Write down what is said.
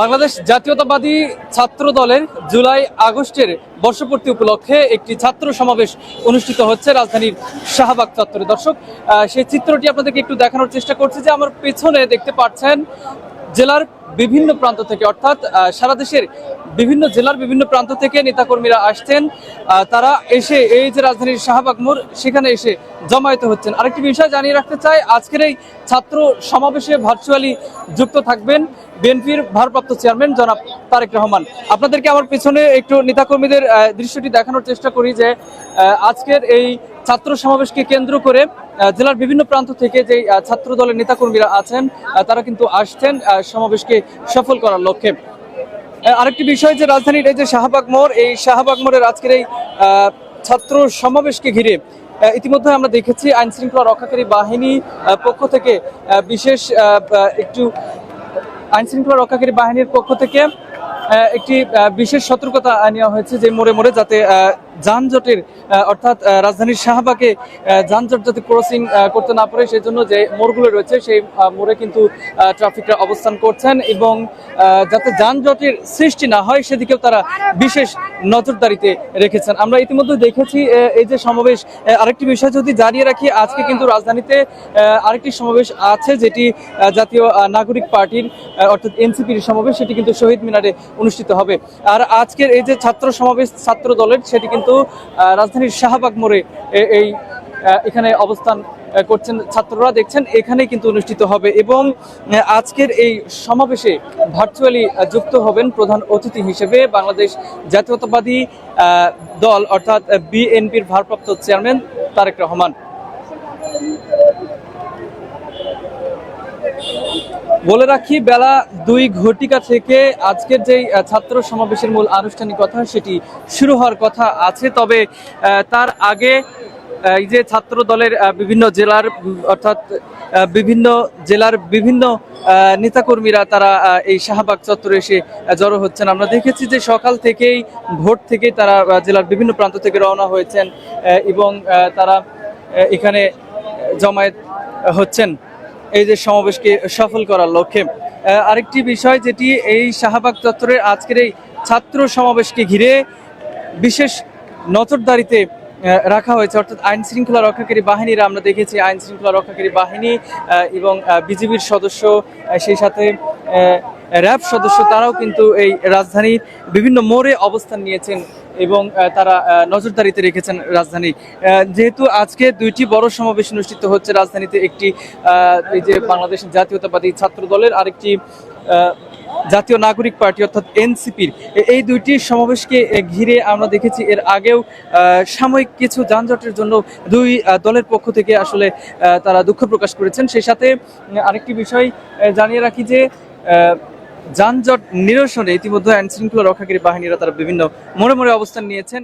বাংলাদেশ জাতীয়তাবাদী ছাত্র দলের জুলাই আগস্টের বর্ষপূর্তি উপলক্ষে একটি ছাত্র সমাবেশ অনুষ্ঠিত হচ্ছে রাজধানীর শাহবাগ চত্বরে। দর্শক সেই চিত্রটি আপনাদেরকে একটু দেখানোর চেষ্টা করছি যে আমার পেছনে দেখতে পাচ্ছেন জেলার বিভিন্ন প্রান্ত থেকে, অর্থাৎ সারা দেশের বিভিন্ন জেলার বিভিন্ন প্রান্ত থেকে নেতাকর্মীরা আসছেন। তারা এসে, এই যে রাজধানীর শাহবাগ মোড়, সেখানে এসে জমায়েত হচ্ছেন। আরেকটি বিষয় জানিয়ে রাখতে চাই, আজকের এই ছাত্র সমাবেশে ভার্চুয়ালি যুক্ত থাকবেন বিএনপির ভারপ্রাপ্ত চেয়ারম্যান জনাব তারেক রহমান। আপনাদেরকে আমার পেছনে একটু নেতাকর্মীদের দৃশ্যটি দেখানোর চেষ্টা করি যে আজকের এই ছাত্র সমাবেশকে কেন্দ্র করে জেলার বিভিন্ন প্রান্ত থেকে যে ছাত্র দলের নেতাকর্মীরা আছেন তারা কিন্তু আসছেন সমাবেশকে সফল করার লক্ষ্যে। আরেকটি বিষয় যে রাজধানীর এই যে শাহবাগ মোড়, এই শাহবাগ মোড়ের আজকের এই ছাত্র সমাবেশকে ঘিরে ইতিমধ্যে আমরা দেখেছি আইন শৃঙ্খলা রক্ষাকারী বাহিনী পক্ষ থেকে বিশেষ একটু আইন শৃঙ্খলা রক্ষাকারী বাহিনীর পক্ষ থেকে একটি বিশেষ সতর্কতা নেওয়া হয়েছে যে মোড়ে মোড়ে যাতে যানজটের অর্থাৎ রাজধানীর শাহবাগে যানজট যাতে ক্রসিং করতে না পারে সেই জন্য যে মোড়গুলো রয়েছে, সেই মোড়ে কিন্তু ট্রাফিকরা অবস্থান করছেন এবং যাতে যানজটের সৃষ্টি না হয়, সেদিকেও তারা বিশেষ নজরদারিতে রেখেছেন। আমরা ইতিমধ্যে দেখেছি এই যে সমাবেশ আরেকটি বিষয় যদি জানিয়ে রাখি, আজকে কিন্তু রাজধানীতে আরেকটি সমাবেশ আছে, যেটি জাতীয় নাগরিক পার্টির অর্থাৎ এনসিপির সমাবেশ, সেটি কিন্তু শহীদ মিনারে অনুষ্ঠিত হবে। আর আজকের এই যে ছাত্র সমাবেশ, ছাত্র দলের, সেটি কিন্তু আহ, রাজধানীর শাহবাগ মোড়ে এই এখানে অবস্থান করছেন ছাত্ররা। দেখছেন এখানে কিন্তু অনুষ্ঠিত হবে এবং আজকের এই সমাবেশে ভার্চুয়ালি যুক্ত হবেন প্রধান অতিথি হিসেবে বাংলাদেশ জাতীয়তাবাদী দল অর্থাৎ বিএনপির ভারপ্রাপ্ত চেয়ারম্যান তারেক রহমান। বলে রাখি, বেলা দুই ঘটিকা থেকে আজকের যে ছাত্র সমাবেশের মূল আনুষ্ঠানিকতা সেটি শুরু হওয়ার কথা আছে। তবে তার আগে এই যে ছাত্র দলের বিভিন্ন জেলার অর্থাৎ বিভিন্ন জেলার বিভিন্ন নেতাকর্মীরা তারা এই শাহবাগ চত্বরে এসে জড়ো হচ্ছেন। আমরা দেখেছি যে সকাল থেকেই ভোট থেকেই তারা জেলার বিভিন্ন প্রান্ত থেকে রওনা হয়েছেন এবং তারা এখানে জমায়েত হচ্ছেন। এই যে সমাবেশকে সফল করার লক্ষ্যে। আরেকটি বিষয় যেটি এই শাহবাগ চত্বরের আজকের এই ছাত্র সমাবেশকে ঘিরে বিশেষ নজরদারিতে রাখা হয়েছে। অর্থাৎ আইন শৃঙ্খলা রক্ষাকারী বাহিনীরা, আমরা দেখেছি আইন শৃঙ্খলা রক্ষাকারী বাহিনী এবং বিজিবির সদস্য সেই সাথে র্যাব সদস্য তারাও কিন্তু এই রাজধানীর বিভিন্ন মোড়ে অবস্থান নিয়েছেন এবং তারা নজরদারিতে রেখেছেন রাজধানী। যেহেতু আজকে দুইটি বড় সমাবেশ অনুষ্ঠিত হচ্ছে রাজধানীতে, একটি এই যে বাংলাদেশ জাতীয়তাবাদী ছাত্র দলের আরেকটি জাতীয় নাগরিক পার্টি অর্থাৎ এনসিপির, এই দুইটি সমাবেশকে ঘিরে আমরা দেখেছি এর আগেও সাময়িক কিছু যানজটের জন্য দুই দলের পক্ষ থেকে আসলে তারা দুঃখ প্রকাশ করেছেন। সেই সাথে আরেকটি বিষয় জানিয়ে রাখি যে যানজট নিরসনে ইতিমধ্যে আইন শৃঙ্খলা রক্ষাকারী বাহিনীরা তারা বিভিন্ন মোড়ে মোড়ে অবস্থান নিয়েছেন।